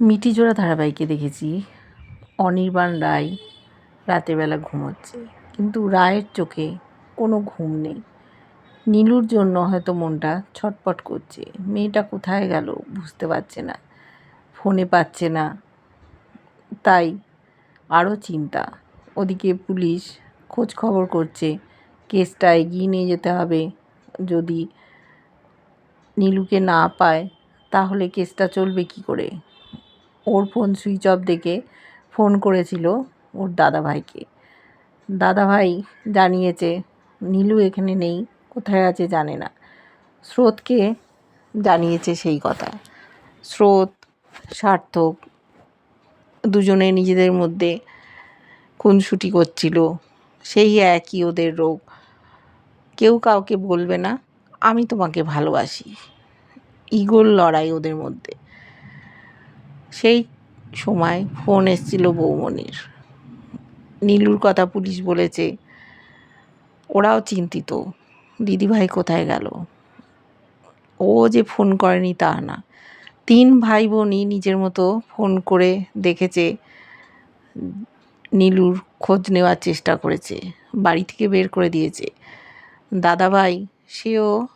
মিটিজোড়া ধারাবাহিকে দেখেছি। অনির্বাণ রায় রাতের বেলা ঘুমোচ্ছে। কিন্তু রায়ের চোখে কোনো ঘুম নেই। নীলুর জন্য হয়তো মনটা ছটপট করছে। মেয়েটা কোথায় গেল বুঝতে পারছে না। ফোনে পাচ্ছে না। তাই আরও চিন্তা। ওদিকে পুলিশ খোঁজ খবর করছে। কেসটা এগিয়ে নিয়ে যেতে হবে। যদি নীলুকে না পায়, তাহলে কেসটা চলবে কি করে? ওর ফোন সুইচ অফ দেখে ফোন করেছিল ওর দাদাভাইকে। দাদাভাই জানিয়েছে, নীলু এখানে নেই, কোথায় আছে জানে না। স্রোতকে জানিয়েছে সেই কথা। স্রোত, সার্থক দুজনে নিজেদের মধ্যে খুনসুটি করছিল, সেই একই ওদের রোগ। কেউ কাউকে বলবে না, আমি তোমাকে ভালোবাসি। ইগোর লড়াই ওদের মধ্যে। সেই সময় ফোন এসেছিল বৌমনির। নীলুর কথা পুলিশ বলেছে, ওরাও চিন্তিত, দিদিভাই কোথায় গেল? ও যে ফোন করেনি তা না। তিন ভাই বোনই নিজের মতো ফোন করে দেখেছে, নীলুর খোঁজ নেওয়ার চেষ্টা করেছে, বাড়ি থেকে বের করে দিয়েছে। দাদাভাই, সেও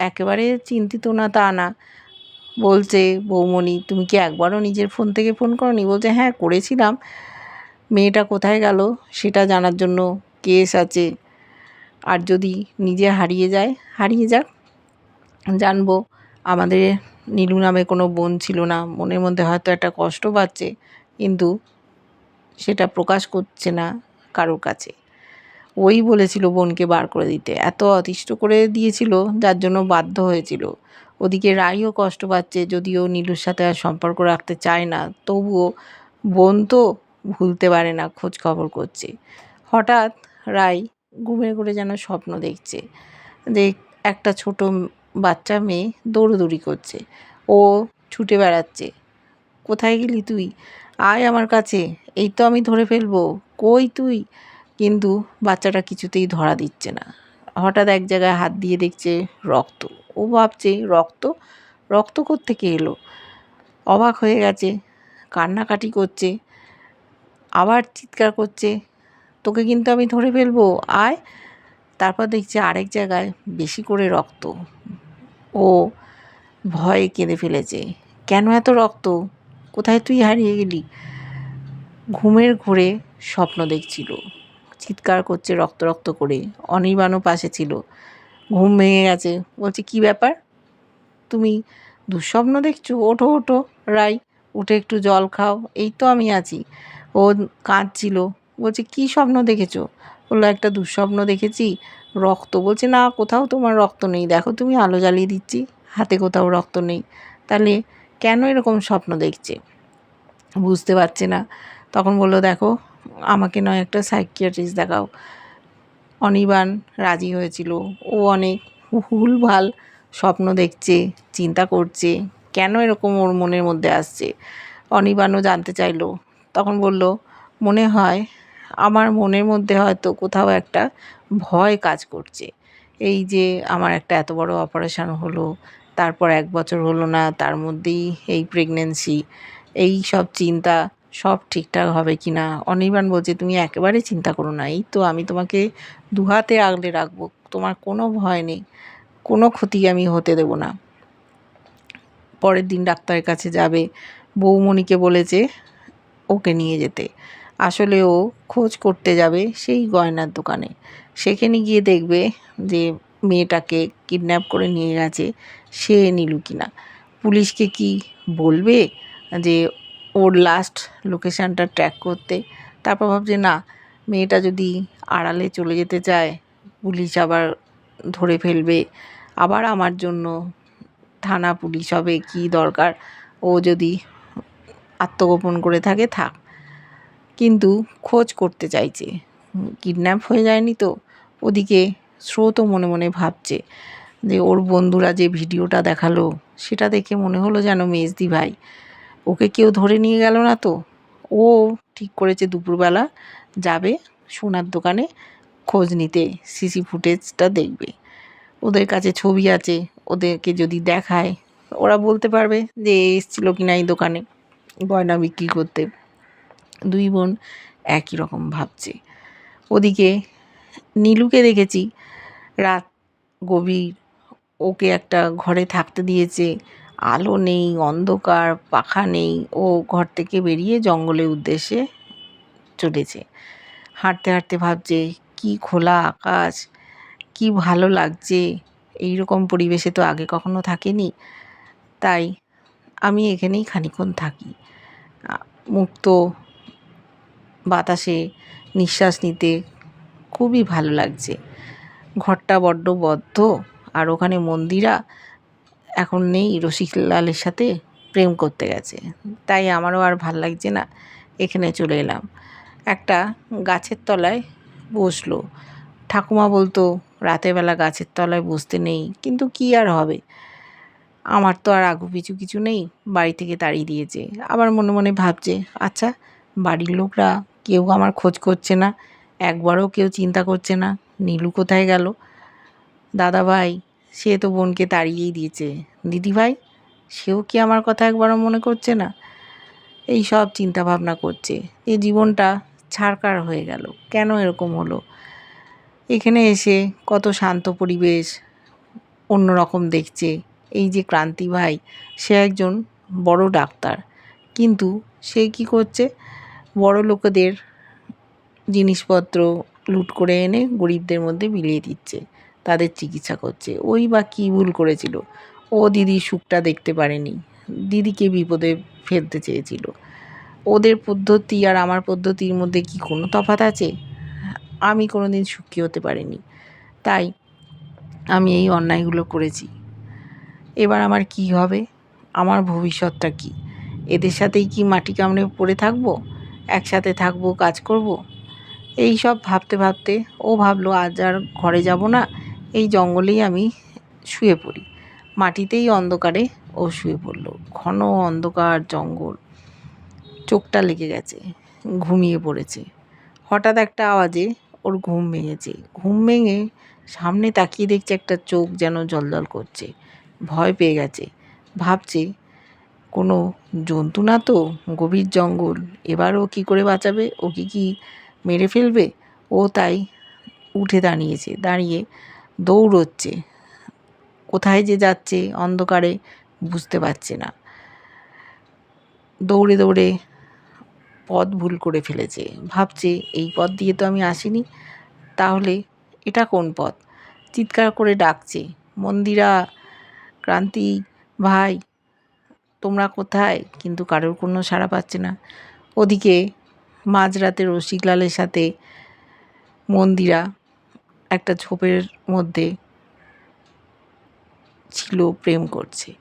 একেবারে চিন্তিত না তা না বলছে, বৌমণি, তুমি কি একবারও নিজের ফোন থেকে ফোন করনি? বলছে হ্যাঁ করেছিলাম। মেয়েটা কোথায় গেল সেটা জানার জন্য কেস আছে। আর যদি নিজে হারিয়ে যায়, হারিয়ে যাক। জানব। আমাদের নীলু নামে কোনো বোন ছিল না। মনের মধ্যে হয়তো একটা কষ্ট পাচ্ছে, কিন্তু সেটা প্রকাশ করছে না কারোর কাছে। ওই বলেছিল বোনকে বার করে দিতে। এত অতিষ্ঠ করে দিয়েছিল, যার জন্য বাধ্য হয়েছিল। ওদিকে রাইও কষ্ট পাচ্ছে, যদিও নীলুর সাথে আর সম্পর্ক রাখতে চায় না। তবুও বোন তো ভুলতে পারে না, খোঁজ খবর করছে। হঠাৎ রাই ঘুমে করে যেন স্বপ্ন দেখছে যে একটা ছোট বাচ্চা মেয়ে দৌড়োদৌড়ি করছে। ও ছুটে বেড়াচ্ছে। কোথায় গেলি তুই? আয় আমার কাছে, এই তো আমি ধরে ফেলব। কই তুই? কিন্তু বাচ্চাটা কিছুতেই ধরা দিচ্ছে না। হঠাৎ এক জায়গায় হাত দিয়ে দেখছে রক্ত। ও ভাবছে, রক্ত? রক্ত থেকে এলো? অবাক হয়ে গেছে, কান্নাকাটি করছে, আবার চিৎকার করছে, তোকে কিন্তু আমি ধরে ফেলব, আয়। তারপর দেখছে আরেক জায়গায় বেশি করে রক্ত। ও ভয়ে কেঁদে ফেলেছে, কেন এত রক্ত? কোথায় তুই হারিয়ে গেলি? ঘুমের ঘোরে স্বপ্ন দেখছিল। চিৎকার করছে রক্ত রক্ত করে। অনির্বাণও পাশে ছিল। ঘুম ভেঙে গেছে। বলছে, কি ব্যাপার? তুমি দুঃস্বপ্ন দেখছ? ওঠো ওঠো। রাই, উঠে একটু জল খাও। এই তো আমি আছি। ও কাঁদছিল। বলছে, কি স্বপ্ন দেখেছ? বলল, একটা দুঃস্বপ্ন দেখেছি। রক্ত। বলছে, না, কোথাও তোমার রক্ত নেই। দেখো, তুমি আলো জ্বালিয়ে দিচ্ছি। হাতে কোথাও রক্ত নেই। তাহলে কেন এরকম স্বপ্ন দেখছে? বুঝতে পারছে না। তখন বলল, দেখো আমাকে নয়, একটা সাইকিয়াট্রিস্ট দেখাও। অনিবান রাজি হয়েছিল। ও অনেক ভুলভাল স্বপ্ন দেখছে, চিন্তা করছে, কেন এরকম ওর মনের মধ্যে আসছে? অনিবানও জানতে চাইলো। তখন বলল, মনে হয় আমার মনের মধ্যে হয়তো কোথাও একটা ভয় কাজ করছে। এই যে আমার একটা এত বড় অপারেশান হলো, তারপর এক বছর হলো না, তার মধ্যেই এই প্রেগনেন্সি এই সব চিন্তা সব ঠিকঠাক হবে কি না অনির্বাণ বলছে, তুমি একেবারে চিন্তা করো না। এই তো আমি তোমাকে দুহাতে আগলে রাখব। তোমার কোনো ভয় নেই। কোনো ক্ষতি আমি হতে দেব না। পরের দিন ডাক্তারের কাছে যাবে। বৌমণিকে বলেছে ওকে নিয়ে যেতে। আসলে ও খোঁজ করতে যাবে সেই গয়নার দোকানে। সেখানে গিয়ে দেখবে যে মেয়েটাকে কিডন্যাপ করে নিয়ে গেছে। সে নিলু কিনা? পুলিশকে কি বলবে যে ওর লাস্ট লোকেশানটা ট্র্যাক করতে। তারপর ভাবছে, না, মেয়েটা যদি আড়ালে চলে যেতে চায়, পুলিশ আবার ধরে ফেলবে। আবার আমার জন্য থানা পুলিশ হবে, কি দরকার? ও যদি আত্মগোপন করে থাকে, থাক। কিন্তু খোঁজ করতে চাইছে। কিডন্যাপ হয়ে যায়নি তো। ওদিকে স্রোতও মনে মনে ভাবছে যে, ওর বন্ধুরা যে ভিডিওটা দেখাল, সেটা দেখে মনে হলো যেন মেজদি ভাই। ওকে কেউ ধরে নিয়ে গেল না তো। ও ঠিক করেছে দুপুরবেলা, যাবে সোনার দোকানে খোঁজ নিতে, সিসি ফুটেজটা দেখবে। ওদের কাছে ছবি আছে, ওদেরকে যদি দেখায়, ওরা বলতে পারবে যে এসেছিল কিনা এই দোকানে গয়না বিক্রি করতে। দুই বোন একই রকম ভাবছে। ওদিকে নীলুকে দেখেছি, রাত গভীর, ওকে একটা ঘরে থাকতে দিয়েছে আলো নেই, অন্ধকার, পাখা নেই। ও ঘর থেকে বেরিয়ে জঙ্গলের উদ্দেশ্যে চলেছে। হাঁটতে হাঁটতে ভাবছে, কি খোলা আকাশ, কি ভালো লাগছে। এই রকম পরিবেশে তো আগে কখনো থাকেনি। তাই আমি এখানেই খানিক্ষণ থাকি। মুক্ত বাতাসে নিঃশ্বাস নিতে খুবই ভালো লাগছে। ঘরটা বড্ড বদ্ধ, আর ওখানে মন্দিরা এখন নেই রসিকলালের সাথে প্রেম করতে গেছে। তাই আমারও আর ভালো লাগছে না। এখানে চলে এলাম। একটা গাছের তলায় বসল। ঠাকুমা বলতো, রাতের বেলা গাছের তলায় বসতে নেই, কিন্তু কি আর হবে? আমার তো আর আগু পিছু কিছু নেই, বাড়ি থেকে তাড়িয়ে দিয়েছে। আবার মনে মনে ভাবছে আচ্ছা বাড়ির লোকরা কেউ আমার খোঁজ করছে না, একবারও কেউ চিন্তা করছে না, নীলু কোথায় গেল? দাদা ভাই সে তো বোনকে তাড়িয়েই দিয়েছে। দিদি ভাই সেও কি আমার কথা একবারও মনে করছে না? এই সব চিন্তা ভাবনা করছে। এই জীবনটা ছাড়কার হয়ে গেল। কেন এরকম হলো? এখানে এসে কত শান্ত পরিবেশ অন্যরকম দেখছে। এই যে ক্রান্তি ভাই সে একজন বড় ডাক্তার। কিন্তু সে কি করছে? বড় লোকেদের জিনিসপত্র লুট করে এনে গরিবদের মধ্যে বিলিয়ে দিচ্ছে। তাদের চিকিৎসা করছে। ওই বা কী ভুল করেছিল? ও দিদির সুখটা দেখতে পারেনি। দিদিকে বিপদে ফেলতে চেয়েছিল। ওদের পদ্ধতি আর আমার পদ্ধতির মধ্যে কি কোনো তফাৎ আছে? আমি কোনো দিন সুখী হতে পারিনি। তাই আমি এই অন্যায়গুলো করেছি। এবার আমার কি হবে? আমার ভবিষ্যৎটা কি? এদের সাথেই কি মাটি কামড়ে পড়ে থাকব? একসাথে থাকব, কাজ করব। এই সব ভাবতে ভাবতে ও ভাবলো, আজ আর ঘরে যাব না। এই জঙ্গলেই আমি শুয়ে পড়ি। মাটিতেই অন্ধকারে ও শুয়ে পড়ল। ঘন অন্ধকার জঙ্গল। চোখটা লেগে গেছে, ঘুমিয়ে পড়েছে। হঠাৎ একটা আওয়াজে ওর ঘুম ভেঙেছে। ঘুম ভেঙে সামনে তাকিয়ে দেখছে একটা চোখ যেন জলজল করছে। ভয় পেয়ে গেছে। ভাবছে, কোনো জন্তু না তো? গভীর জঙ্গল। এবার ও কী করে বাঁচাবে? ওকে কি মেরে ফেলবে? ও তাই উঠে দাঁড়িয়েছে। দাঁড়িয়ে দৌড়চ্ছে। কোথায় যে যাচ্ছে, অন্ধকারে বুঝতে পারছে না। দৌড়ে দৌড়ে পথ ভুল করে ফেলেছে। ভাবছে, এই পথ দিয়ে তো আমি আসিনি। তাহলে এটা কোন পথ? চিৎকার করে ডাকছে, মন্দিরা, ক্রান্তি ভাই, তোমরা কোথায়? কিন্তু কারোর কোনো সাড়া পাচ্ছে না। ওদিকে মাঝরাতে রসিকলালের সাথে মন্দিরা একটা ঝোপের মধ্যে ছিল, প্রেম করছে।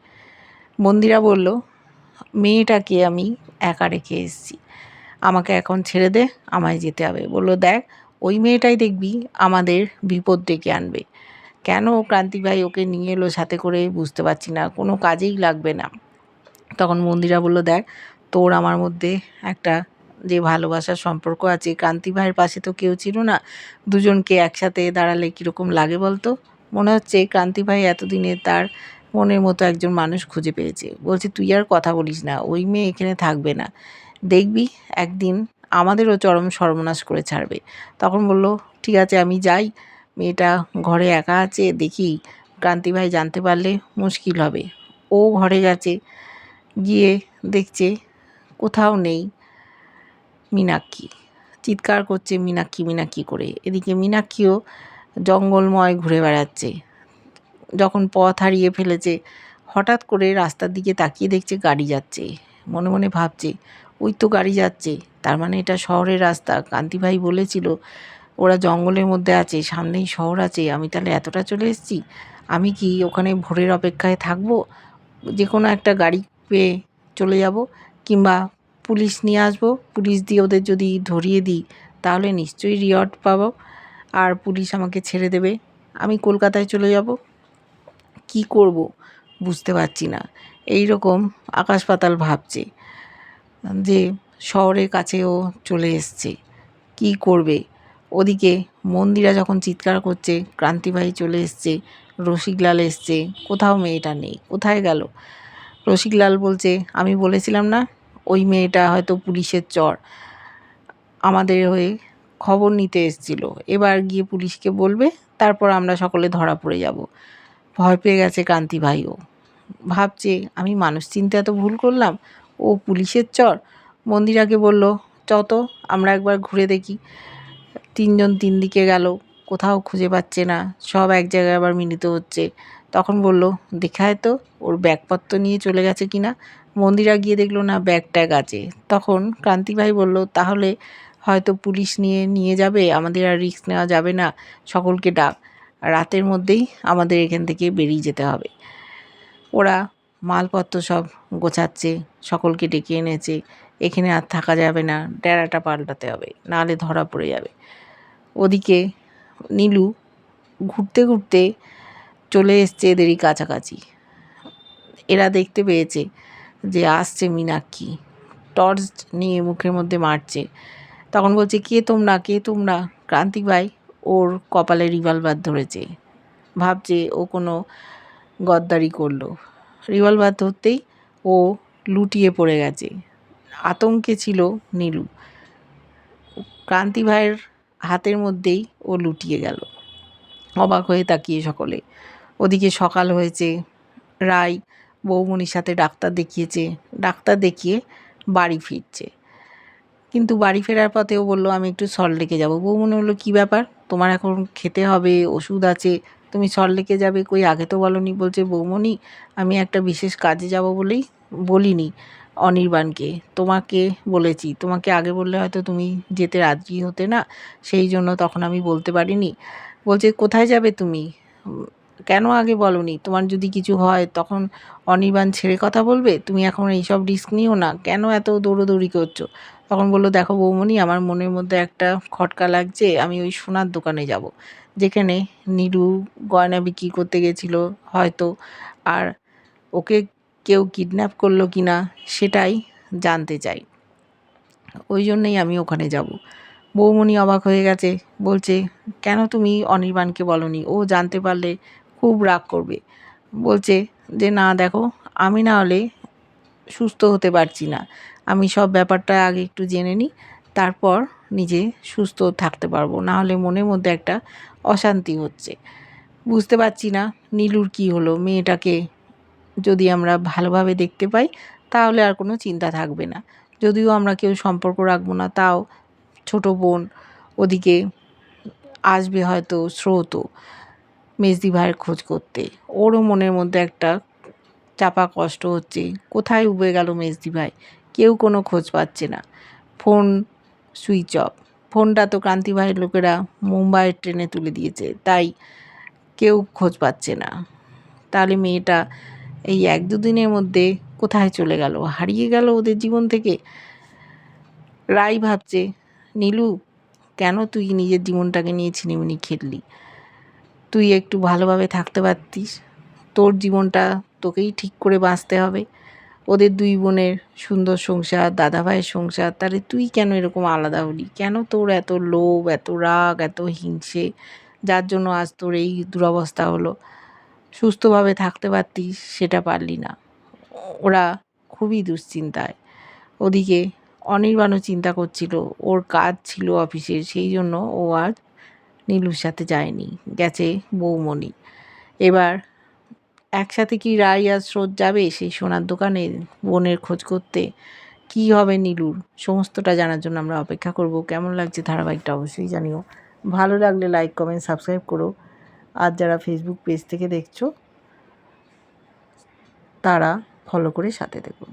মন্দিরা বলল, মেয়েটাকে আমি একা রেখে এসেছি। আমাকে এখন ছেড়ে দে, আমায় যেতে হবে। বলল, দেখ, ওই মেয়েটাই দেখবি আমাদের বিপদ ডেকে আনবে। কেন ক্রান্তি ভাই ওকে নিয়ে এলো সাথে করে বুঝতে পারছি না, কোনো কাজেই লাগবে না। তখন মন্দিরা বলল, দেখ, তোর আমার মধ্যে একটা যে ভালোবাসার সম্পর্ক আছে। ক্রান্তি ভাইয়ের পাশে তো কেউ ছিল না। দুজনকে একসাথে দাঁড়ালে কীরকম লাগে বলতো? মনে হচ্ছে ক্রান্তি ভাই এতদিনে তার মনের মতো একজন মানুষ খুঁজে পেয়েছে। বলছে, তুই আর কথা বলিস না, ওই মেয়ে এখানে থাকবে না। দেখবি, একদিন আমাদেরও চরম সর্বনাশ করে ছাড়বে। তখন বলল, ঠিক আছে, আমি যাই। মেয়েটা ঘরে একা আছে, দেখি। ক্রান্তি ভাই জানতে পারলে মুশকিল হবে। ও ঘরে গেছে, গিয়ে দেখছে কোথাও নেই। মীনাক্ষী। চিৎকার করছে মীনাক্ষী মীনাক্ষী করে। এদিকে মীনাক্ষীও জঙ্গলময় ঘুরে বেড়াচ্ছে। যখন পথ হারিয়ে ফেলেছে, হঠাৎ করে রাস্তার দিকে তাকিয়ে দেখছে গাড়ি যাচ্ছে। মনে মনে ভাবছে, ওই তো গাড়ি যাচ্ছে। তার মানে এটা শহরের রাস্তা। কান্তি ভাই বলেছিল, ওরা জঙ্গলের মধ্যে আছে, সামনেই শহর আছে। আমি তাহলে এতটা চলে এসেছি? আমি কি ওখানে ভোরের অপেক্ষায় থাকব? যে কোনো একটা গাড়ি পেয়ে চলে যাব কিংবা পুলিশ নিয়ে আসব। পুলিশ দিয়ে ওদের যদি ধরিয়ে দিই, তাহলে নিশ্চয়ই রিওয়ার্ড পাবো। আর পুলিশ আমাকে ছেড়ে দেবে। আমি কলকাতায় চলে যাব। কি করব বুঝতে পারছি না। এই রকম আকাশ পাতাল ভাবছে যে শহরের কাছেও চলে এসছে। কি করবে? ওদিকে মন্দিরা যখন চিৎকার করছে ক্রান্তিভাই চলে এসছে, রসিকলাল এসছে, কোথাও মেয়েটা নেই, কোথায় গেল? রসিকলাল বলছে, আমি বলেছিলাম না ওই মেয়েটা হয়তো পুলিশের চর। আমাদের হয়ে খবর নিতে এসেছিল। এবার গিয়ে পুলিশকে বলবে, তারপর আমরা সকলে ধরা পড়ে যাব। ভয় পেয়ে গেছে কান্তি ভাইও ভাবছে, আমি মানুষ চিনতে এত ভুল করলাম? ও পুলিশের চর? মন্দিরাকে বলল চত আমরা একবার ঘুরে দেখি। তিনজন তিন দিকে গেল, কোথাও খুঁজে পাচ্ছে না। সব এক জায়গায় আবার মিলিত হচ্ছে। তখন বলল, দেখায় তো, ওর ব্যাগপত্র নিয়ে চলে গেছে কি না মন্দিরা গিয়ে দেখল, না ব্যাগ ট্যাগ আছে। তখন ক্রান্তি ভাই বলল, তাহলে হয়তো পুলিশ নিয়ে নিয়ে যাবে, আমাদের আর রিস্ক নেওয়া যাবে না, সকলকে ডাক, রাতের মধ্যেই আমাদের এখান থেকে বেরিয়ে যেতে হবে। ওরা মালপত্র সব গোছাচ্ছে, সকলকে ডেকে এনেছে, এখানে আর থাকা যাবে না, ডেরাটা পাল্টাতে হবে, নাহলে ধরা পড়ে যাবে। ওদিকে নীলু ঘুরতে ঘুরতে চলে এসছে এদেরই কাছাকাছি। এরা দেখতে পেয়েছে যে, আসছে মীনাক্ষী। টর্চ নিয়ে মুখের মধ্যে মারছে। তখন বলছে, কে তোমরা? কে তোমরা? ক্রান্তিক ভাই ওর কপালে রিভলভার ধরেছে। ভাবছে ও কোনো গদ্দারি করল। রিভলভার ধরতেই ও লুটিয়ে পড়ে গেছে। আতঙ্কে ছিল নীলু। ক্রান্তি ভাইয়ের হাতের মধ্যেই ও লুটিয়ে গেল। অবাক হয়ে তাকিয়ে সকলে। ওদিকে সকাল হয়েছে। রায় বৌমনির সাথে ডাক্তার দেখিয়েছে, ডাক্তার দেখিয়ে বাড়ি ফিরছে। কিন্তু বাড়ি ফেরার পথেও বলল, আমি একটু সল্টলেকে যাব। বৌমনি বলল, কী ব্যাপার? তোমার এখন খেতে হবে, ওষুধ আছে, তুমি সল্টলেকে যাবে? কই, আগে তো বলনি, বলছে বৌমনি। আমি একটা বিশেষ কাজে যাব বলেই বলিনি অনির্বাণকে। তোমাকে বলেছি, তোমাকে আগে বললে হয়তো তুমি যেতে রাজি হতে না, সেই জন্য তখন আমি বলতে পারিনি। বলছে, কোথায় যাবে তুমি? কেন আগে বলনি? তোমার যদি কিছু হয়, তখন অনির্বাণ ছেড়ে কথা বলবে? তুমি এখন এইসব রিস্ক নিও না। কেন এত দৌড়োদৌড়ি করছ? তখন বলল, দেখো বৌমনি আমার মনের মধ্যে একটা খটকা লাগছে, আমি ওই সোনার দোকানে যাব। যেখানে নীলু গয়না বিক্রি করতে গেছিল, হয়তো। আর ওকে কেউ কিডন্যাপ করল কি না, সেটাই জানতে চাই। ওই জন্যেই আমি ওখানে যাব। বৌমনি অবাক হয়ে গেছে, বলছে, কেন তুমি অনির্বাণকে বলনি? ও জানতে পারলে খুব রাগ করবে। বলছে যে, না, দেখো, আমি না হলে সুস্থ হতে পারছি না। আমি সব ব্যাপারটা আগে একটু জেনে নিই, তারপর নিজে সুস্থ থাকতে পারব। না হলে মনের মধ্যে একটা অশান্তি হচ্ছে। বুঝতে পারছি না নীলুর কি হলো। মেয়েটাকে যদি আমরা ভালোভাবে দেখতে পাই, তাহলে আর কোনো চিন্তা থাকবে না। যদিও আমরা কেউ সম্পর্ক রাখব না, তাও ছোট বোন ওদিকে আসবে হয়তো স্রোতও। মেজদি ভাইয়ের খোঁজ করতে। ওরও মনের মধ্যে একটা চাপা কষ্ট হচ্ছে, কোথায় উবে গেল মেজদি ভাই? কেউ কোনো খোঁজ পাচ্ছে না। Phone switch off. ফোনটা তো ক্রান্তি ভাইয়ের লোকেরা মুম্বাইয়ের ট্রেনে তুলে দিয়েছে, তাই কেউ খোঁজ পাচ্ছে না। তাহলে মেয়েটা এই এক দুদিনের মধ্যে কোথায় চলে গেল? হারিয়ে গেল ওদের জীবন থেকে? রাই ভাবছে, নীলু, কেন তুই নিজের জীবনটাকে নিয়ে ছিনিমিনি খেললি? তুই একটু ভালোভাবে থাকতে পারতিস। তোর জীবনটা তোকেই ঠিক করে বাঁচতে হবে। ওদের দুই বোনের সুন্দর সংসার দাদা ভাইয়ের সংসার, তাহলে তুই কেন এরকম আলাদা হলি? কেন তোর এত লোভ, এত রাগ, এত হিংসে? যার জন্য আজ তোর এই দুরবস্থা হলো। সুস্থভাবে থাকতে পারতিস, সেটা পারলি না। ওরা খুবই দুশ্চিন্তায়। ওদিকে অনির্বাণও চিন্তা করছিল, ওর কাজ ছিল অফিসের, সেই জন্য ও আর নীলুর সাথে যায়নি, গেছে বৌমণি। এবার একসাথে কি রায় আর স্রোত যাবে সেই সোনার দোকানে বোনের খোঁজ করতে? কি হবে নীলুর? সমস্তটা জানার জন্য আমরা অপেক্ষা করব। কেমন লাগছে ধারাবাহিকটা অবশ্যই জানিও। ভালো লাগলে লাইক কমেন্ট সাবস্ক্রাইব করো। আর যারা ফেসবুক পেজ থেকে দেখছ, তারা ফলো করে সাথে দেখুন